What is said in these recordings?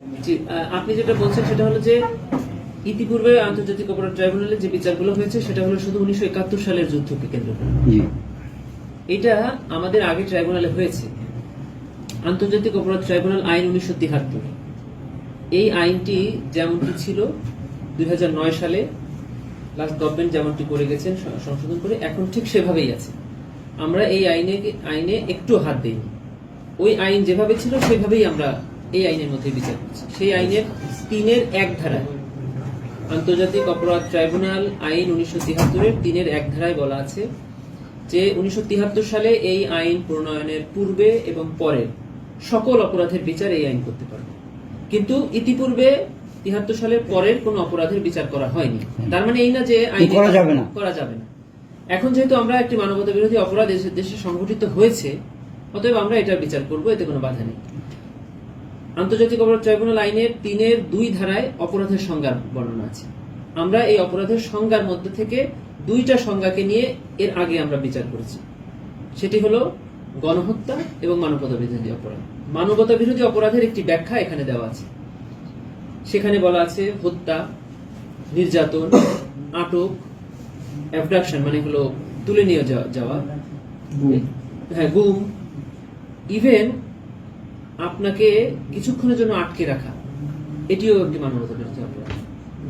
জি, আপনি যেটা বলছেন সেটা হলো যে ইতিপূর্বে আন্তর্জাতিক অপরাধ ট্রাইব্যুনালে যে বিচারগুলো হয়েছে সেটা হলো শুধু উনিশশো একাত্তর সালের যুদ্ধকে কেন্দ্র করে। জি। এটা আমাদের আগে ট্রাইব্যুনালে হয়েছে। আন্তর্জাতিক অপরাধ ট্রাইব্যুনাল আইন উনিশশো তিহাত্তর। এই আইনটি যেমনটি ছিল দুই হাজার নয় সালে লাস্ট গভর্নমেন্ট যেমনটি করে গেছেন সংশোধন করে এখন ঠিক সেভাবেই আছে। আমরা এই আইনে আইনে একটু হাত দিইনি। ওই আইন যেভাবে ছিল সেভাবেই আমরা এই আইনের মধ্যে বিচার করছি। সেই আইনের তিনের এক ধারায় আন্তর্জাতিক অপরাধ ট্রাইব্যুনাল আইন উনিশশো তিহাত্তরের তিনের এক ধারায় বলা আছে যে উনিশশো সালে এই আইন প্রণয়নের পূর্বে এবং পরে সকল অপরাধের বিচার এই আইন করতে পারবে। কিন্তু ইতিপূর্বে তিহাত্তর সালের পরের কোন অপরাধের বিচার করা হয়নি। তার মানে এই না যে আইন করা যাবে না। করা যাবে না। এখন যেহেতু আমরা একটি মানবতা বিরোধী অপরাধ দেশে সংঘটিত হয়েছে অতএব আমরা এটার বিচার করব এতে কোনো বাধা নেই। আন্তর্জাতিক অপরাধ ট্রাইব্যুনাল আইনের তিনের দুই ধারায় অপরাধের সংজ্ঞার বর্ণনা আছে। আমরা এই অপরাধের সংজ্ঞার মধ্যে থেকে দুইটা সংজ্ঞাকে নিয়ে এর আগে আমরা বিচার করেছি। সেটি হলো গণহত্যা এবং মানবতা বিরোধী অপরাধ। মানবতা বিরোধী অপরাধের একটি ব্যাখ্যা এখানে দেওয়া আছে। সেখানে বলা আছে হত্যা নির্যাতন আটক অ্যাবডাকশন মানে হলো তুলে নিয়ে যাওয়া- যাওয়া হ্যাঁ গুম। ইভেন আপনাকে কিছুক্ষণের জন্য আটকে রাখা। এটিও একটি মানবতা বিরোধী অপরাধ।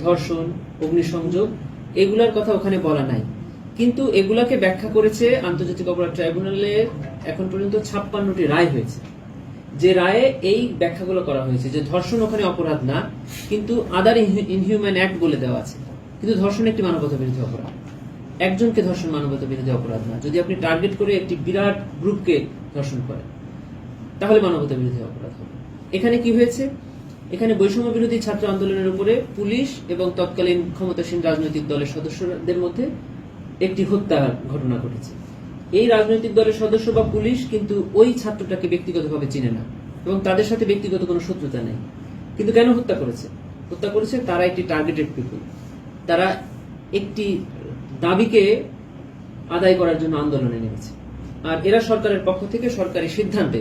ধর্ষণ, অগ্নিসংযোগ, এগুলার কথা ওখানে বলা নাই। কিন্তু এগুলাকে ব্যাখ্যা করেছে আন্তর্জাতিক অপরাধ ট্রাইব্যুনালে এখন পর্যন্ত ছাপ্পান্নটি রায় হয়েছে। যে রায়ে এই ব্যাখ্যাগুলো করা হয়েছে যে ধর্ষণ ওখানে অপরাধ না, কিন্তু আদার ইনহিউম্যান অ্যাক্ট বলে দেওয়া আছে। কিন্তু ধর্ষণ একটি মানবতা বিরোধী অপরাধ। একজনকে ধর্ষণ মানবতা বিরোধী অপরাধ না। যদি আপনি টার্গেট করে একটি বিরাট গ্রুপকে ধর্ষণ করেন। তাহলে মানবতা বিরোধী অপরাধ হবে। এখানে কি হয়েছে? এখানে বৈষম্য বিরোধী ছাত্র আন্দোলনের উপরে পুলিশ এবং তৎকালীন ক্ষমতাসীন রাজনৈতিক দলের সদস্যদের মধ্যে একটি হত্যার ঘটনা ঘটেছে। এই রাজনৈতিক দলের সদস্য বা পুলিশ কিন্তু ওই ছাত্রটাকে ব্যক্তিগতভাবে চিনে না এবং তাদের সাথে ব্যক্তিগত কোনো শত্রুতা নেই। কিন্তু কেন হত্যা করেছে? হত্যা করেছে তারা একটি টার্গেটেড পিপুল তারা একটি দাবিকে আদায় করার জন্য আন্দোলনে নেমেছে। আর এরা সরকারের পক্ষ থেকে সরকারি সিদ্ধান্তে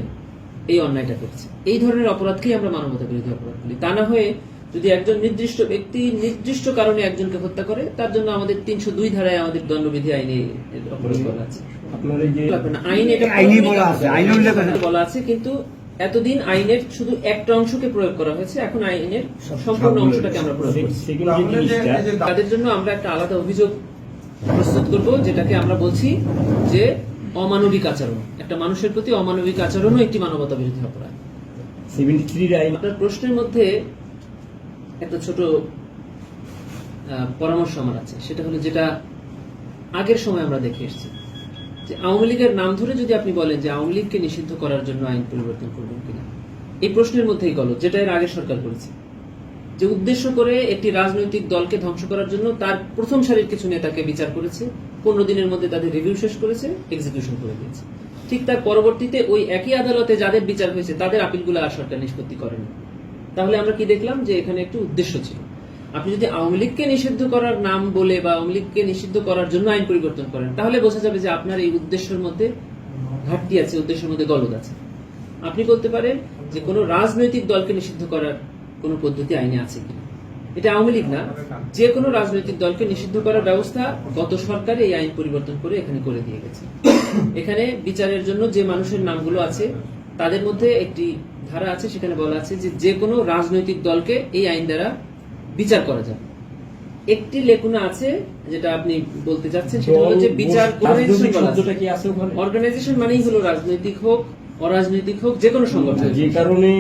এই অন্যায়টা করেছে। এই ধরনের অপরাধকেই আমরা মানবতা বিরোধী অপরাধ বলি। তা না হয়ে যদি একজন নির্দিষ্ট ব্যক্তি নির্দিষ্ট কারণে একজনকে হত্যা করে তার জন্য আমাদের তিনশো দুই ধারায় আমাদের দণ্ডবিধি আইনে অপরাধ বলা আছে। আইনে এটা বলা আছে, কিন্তু এতদিন আইনের শুধু একটা অংশকে প্রয়োগ করা হয়েছে এখন আইনের সম্পূর্ণ অংশটাকে আমরা প্রয়োগ করছি। তাদের জন্য আমরা একটা আলাদা অভিযোগ প্রস্তুত করব যেটাকে আমরা বলছি যে অমানবিক আচরণ। একটা মানুষের প্রতি অমানবিক আচরণও একটি মানবতা বিরোধী অপরাধ। আপনার প্রশ্নের মধ্যে একটা ছোট পরামর্শ আমার আছে। সেটা হলো যেটা আগের সময় আমরা দেখে এসেছি। যে আওয়ামী লীগের নাম ধরে যদি আপনি বলেন যে আওয়ামী লীগকে নিষিদ্ধ করার জন্য আইন পরিবর্তন করবেন কিনা এই প্রশ্নের মধ্যেই গলত যেটা এর আগে সরকার করেছে। যে উদ্দেশ্য করে একটি রাজনৈতিক দলকে ধ্বংস করার জন্য তার প্রথম সারির কিছু নেতাকে বিচার করেছে, পনেরো দিনের মধ্যে তাদের রিভিউ শেষ করেছে এক্সিকিউশন করে দিয়েছে। ঠিক তার পরবর্তীতে ওই একই আদালতে যাদের বিচার হয়েছে, তাদের আপিলগুলো আর সরকার নিষ্পত্তি করেনি। তাহলে আমরা কি দেখলাম যে এখানে একটি উদ্দেশ্য ছিল। আপনি যদি আওয়ামী লীগকে নিষিদ্ধ করার নাম বলে বা আওয়ামী লীগকে নিষিদ্ধ করার জন্য আইন পরিবর্তন করেন, তাহলে বোঝা যাবে যে আপনার এই উদ্দেশ্যের মধ্যে ঘাটতি আছে, উদ্দেশ্যের মধ্যে গলদ আছে। আপনি বলতে পারেন যে কোনো রাজনৈতিক দলকে নিষিদ্ধ করার কোনো পদ্ধতি আইনে আছে কিনা। এটা আওয়ামী লীগ না যে কোনো রাজনৈতিক দলকে নিষিদ্ধ করার ব্যবস্থা গত সরকার এই আইন পরিবর্তন করে এখানে করে দিয়ে গেছে। এখানে বিচারের জন্য যে মানুষের নামগুলো আছে তাদের মধ্যে একটি ধারা আছে সেখানে বলা আছে যে যে কোনো রাজনৈতিক দলকে এই আইন দ্বারা বিচার করা যাবে। একটি লেখনা আছে যেটা আপনি বলতে চাচ্ছেন সেটা হলো যে বিচার কি অর্গানাইজেশন মানেই হলো রাজনৈতিক হোক অরাজনৈতিক হোক যে কোনো সংগঠন। যে কারণে